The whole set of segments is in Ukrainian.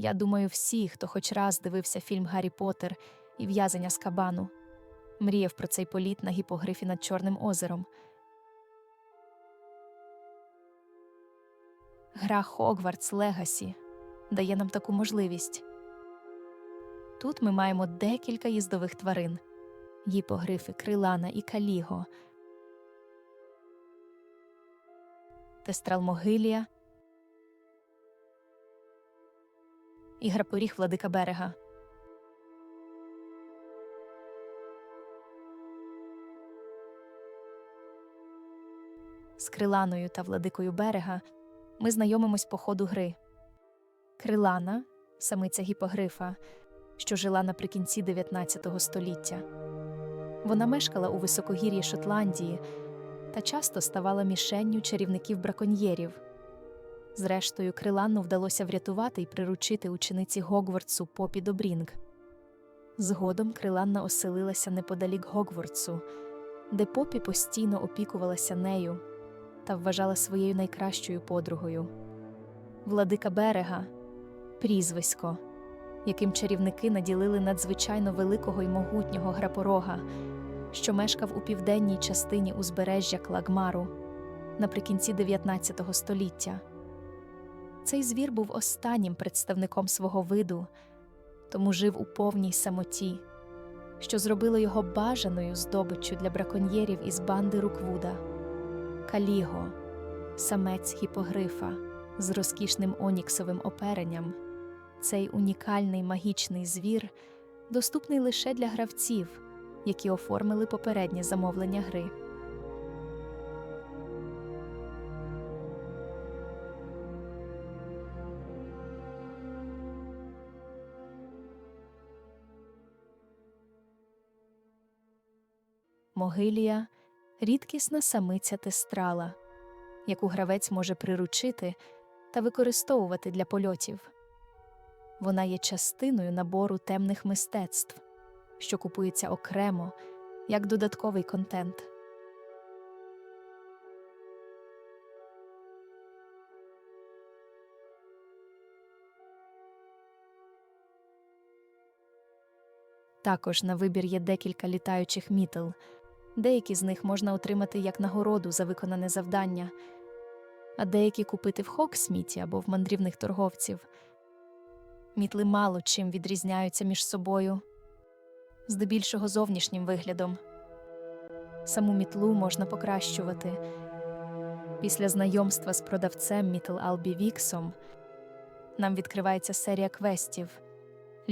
Я думаю, всі, хто хоч раз дивився фільм Гаррі Поттер і в'язання з кабану, мріяв про цей політ на гіпогрифі над Чорним озером. Гра Хогвартс Легасі дає нам таку можливість. Тут ми маємо декілька їздових тварин гіпогрифи Крилана і Каліго, Тестралмогилія і грапоріг Владика Берега. З Криланою та Владикою Берега ми знайомимось по ходу гри. Крилана самиця гіпогрифа, що жила наприкінці 19 століття. Вона мешкала у високогір'ї Шотландії та часто ставала мішенню чарівників браконьєрів. Зрештою, Криланну вдалося врятувати і приручити учениці Гогвартсу Попі Добрінг. Згодом Криланна оселилася неподалік Гогвартсу, де Попі постійно опікувалася нею та вважала своєю найкращою подругою. Владика берега прізвисько, яким чарівники наділили надзвичайно великого й могутнього грапорога, що мешкав у південній частині узбережжя Клагмару наприкінці 19 століття. Цей звір був останнім представником свого виду, тому жив у повній самоті, що зробило його бажаною здобиччю для браконьєрів із банди Руквуда. Каліго, самець гіпогрифа з розкішним оніксовим оперенням. Цей унікальний магічний звір доступний лише для гравців, які оформили попереднє замовлення гри. Могилія рідкісна самиця тестрала, яку гравець може приручити та використовувати для польотів. Вона є частиною набору темних мистецтв, що купується окремо як додатковий контент. Також на вибір є декілька літаючих мітл. Деякі з них можна отримати як нагороду за виконане завдання, а деякі купити в Хоксміті або в мандрівних торговців. Мітли мало чим відрізняються між собою, здебільшого зовнішнім виглядом. Саму мітлу можна покращувати. Після знайомства з продавцем Мітл Албі Віксом нам відкривається серія квестів,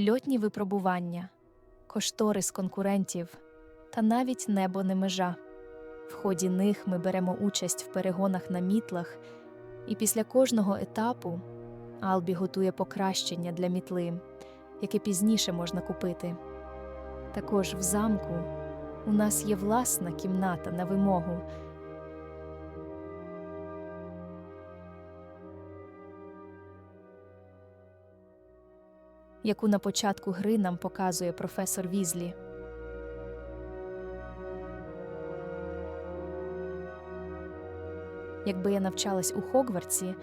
льотні випробування, кошторис конкурентів та навіть небо не межа. В ході них ми беремо участь в перегонах на мітлах, і після кожного етапу Албі готує покращення для мітли, яке пізніше можна купити. Також в замку у нас є власна кімната на вимогу. Яку на початку гри нам показує професор Візлі. Якби я навчалась у Хогвартсі,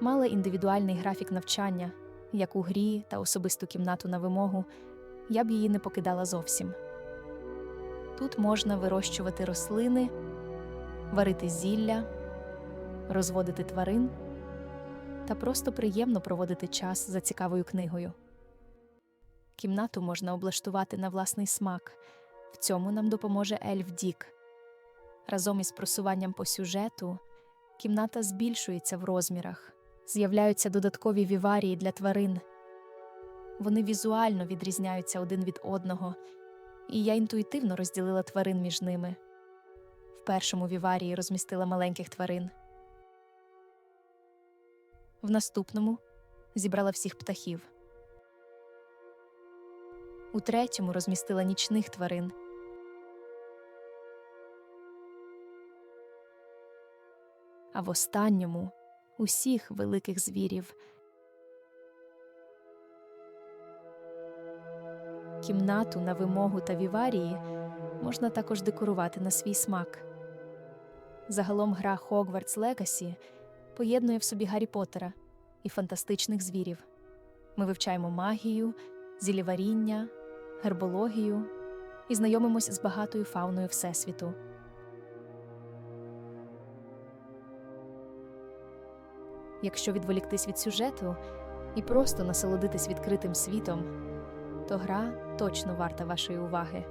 мала індивідуальний графік навчання, як у грі та особисту кімнату на вимогу, я б її не покидала зовсім. Тут можна вирощувати рослини, варити зілля, розводити тварин та просто приємно проводити час за цікавою книгою. Кімнату можна облаштувати на власний смак. В цьому нам допоможе Ельф Дік. Разом із просуванням по сюжету кімната збільшується в розмірах, з'являються додаткові віварії для тварин. Вони візуально відрізняються один від одного, і я інтуїтивно розділила тварин між ними. В першому віварії розмістила маленьких тварин. В наступному зібрала всіх птахів. У третьому розмістила нічних тварин. А в останньому усіх великих звірів. Кімнату на вимогу та віварії можна також декорувати на свій смак. Загалом гра Hogwarts Legacy поєднує в собі Гаррі Поттера і фантастичних звірів. Ми вивчаємо магію, зіліваріння, гербологію і знайомимось з багатою фауною Всесвіту. Якщо відволіктись від сюжету і просто насолодитись відкритим світом, то гра точно варта вашої уваги.